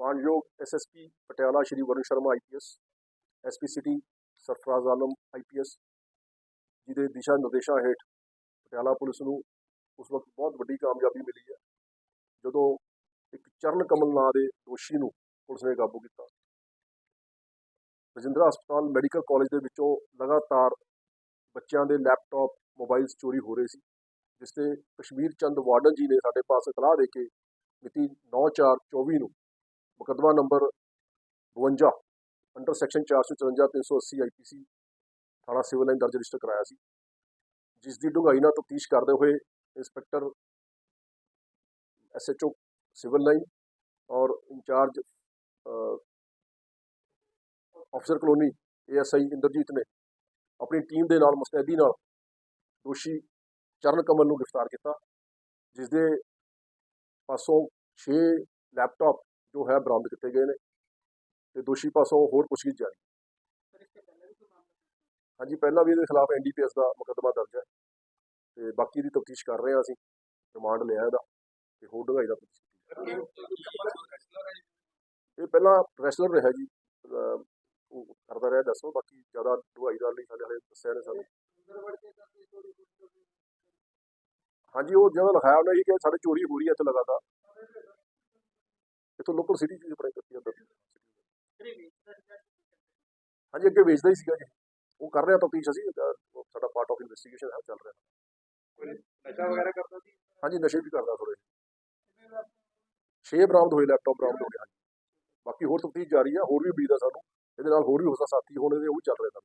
ਮਾਨਯੋਗ SSP Patiala Shri Varun Sharma IPS SP city Sarfaraz Alam IPS ਜਿਹਦੇ ਦਿਸ਼ਾ ਨਿਰਦੇਸ਼ਾਂ ਹੇਠ ਪਟਿਆਲਾ ਪੁਲਿਸ ਨੂੰ ਉਸ ਵਕਤ ਬਹੁਤ ਵੱਡੀ ਕਾਮਯਾਬੀ ਮਿਲੀ ਹੈ, ਜਦੋਂ ਇੱਕ ਚਰਨ ਕਮਲ ਨਾਂ ਦੇ ਦੋਸ਼ੀ ਨੂੰ ਪੁਲਿਸ ਨੇ ਕਾਬੂ ਕੀਤਾ। ਰਜਿੰਦਰਾ ਹਸਪਤਾਲ ਮੈਡੀਕਲ ਕਾਲਜ ਦੇ ਵਿੱਚੋਂ ਲਗਾਤਾਰ ਬੱਚਿਆਂ ਦੇ ਲੈਪਟਾਪ, ਮੋਬਾਈਲਸ ਚੋਰੀ ਹੋ ਰਹੇ ਸੀ, ਜਿਸ ਤੇ ਕਸ਼ਮੀਰ ਚੰਦ ਵਾਰਡਨ ਜੀ ਨੇ ਸਾਡੇ ਪਾਸ ਇਤਲਾਹ ਦੇ ਕੇ ਮਿਤੀ 9/4/24 ਨੂੰ ਮੁਕੱਦਮਾ ਨੰਬਰ 52 ਅੰਡਰ ਸੈਕਸ਼ਨ 454 380 ਆਈਪੀਸੀ ਥਾਣਾ ਸਿਵਲ ਲਾਈਨ ਦਰਜ ਰਜਿਸਟਰ ਕਰਾਇਆ ਸੀ। ਜਿਸ ਦੀ ਡੂੰਘਾਈ ਨਾਲ ਤਫਤੀਸ਼ ਕਰਦੇ ਹੋਏ ਇੰਸਪੈਕਟਰ ਐਸਐਚਓ ਸਿਵਲ ਲਾਈਨ ਔਰ ਇੰਚਾਰਜ ਅਫਸਰ ਕਲੋਨੀ ਏਐਸਆਈ ਇੰਦਰਜੀਤ ਨੇ ਆਪਣੀ ਟੀਮ ਦੇ ਨਾਲ ਮੁਸਤੈਦੀ ਨਾਲ ਦੋਸ਼ੀ ਚਰਨ ਕਮਲ ਨੂੰ ਗ੍ਰਿਫਤਾਰ ਕੀਤਾ ਜਿਸ ਦੇ ਪਾਸੋਂ 6 ਲੈਪਟਾਪ ਜੋ ਹੈ ਬਰਾਮਦ ਕੀਤੇ ਗਏ ਨੇ ਤੇ ਦੋਸ਼ੀ ਪਾਸੋਂ ਹੋਰ ਪੁੱਛਗਿੱਛ ਜਾਰੀ ਹਾਂਜੀ, ਪਹਿਲਾਂ ਵੀ ਇਹਦੇ ਖਿਲਾਫ ਐਨਡੀਪੀਐਸ ਦਾ ਮੁਕੱਦਮਾ ਦਰਜ ਹੈ ਤੇ ਬਾਕੀ ਦੀ ਤਫਤੀਸ਼ ਕਰ ਰਹੇ ਹਾਂ ਅਸੀਂ, ਰਿਮਾਂਡ ਲਿਆ ਇਹਦਾ ਤੇ ਹੋਰ ਡੂੰਘਾਈ ਦਾ ਇਹ ਪਹਿਲਾਂ ਰੈਸਲਰ ਰਿਹਾ ਜੀ ਉਹ ਕਰਦਾ ਰਿਹਾ, ਦੱਸੋ ਬਾਕੀ ਜ਼ਿਆਦਾ ਡੂੰਘਾਈ ਦਾ ਨਹੀਂ ਸਾਡੇ ਹਲੇ ਦੱਸਿਆ ਨੇ ਸਾਨੂੰ। ਹਾਂਜੀ ਉਹ ਜਦੋਂ ਲਿਖਾਇਆ ਉਹਨਾਂ ਜੀ ਕਿ ਸਾਡੇ ਚੋਰੀ ਹੋ ਰਹੀ ਹੈ ਇੱਥੇ ਲਗਾਤਾਰ। ਇੱਥੋਂ ਲੋਕਲ ਸਿਟੀ ਚ ਅਪਲਾਈ ਕਰਤੀ ਅੰਦਰ। ਹਾਂਜੀ ਅੱਗੇ ਵੇਚਦਾ ਹੀ ਸੀਗਾ ਜੀ। ਉਹ ਕਰ ਰਿਹਾ ਤਫਤੀਸ਼ ਅਸੀਂ ਸਾਡਾ ਪਾਰਟ ਆਫ ਇਨਵੈਸਟੀਗੇਸ਼ਨ ਹੈ ਚੱਲ ਰਿਹਾ। ਨਸ਼ਾ ਵਗੈਰਾ ਕਰਦਾ ਸੀ? ਹਾਂਜੀ ਨਸ਼ੇ ਵੀ ਕਰਦਾ ਥੋੜੇ 6 ਬਰਾਮਦ ਹੋਏ ਲੈਪਟਾਪ ਬਰਾਮਦ ਹੋ ਹਾਂਜੀ ਬਾਕੀ ਹੋਰ ਤਫਤੀਸ਼ ਜਾਰੀ ਹੈ ਹੋਰ ਵੀ ਉਮੀਦ ਹੈ ਸਾਨੂੰ। ਇਹਦੇ ਨਾਲ ਹੋਰ ਵੀ ਹੋ ਸਕਦਾ ਸਾਥੀ ਹੋਣ ਇਹਦੇ ਉਹ ਚੱਲ ਰਹੇ ਸਨ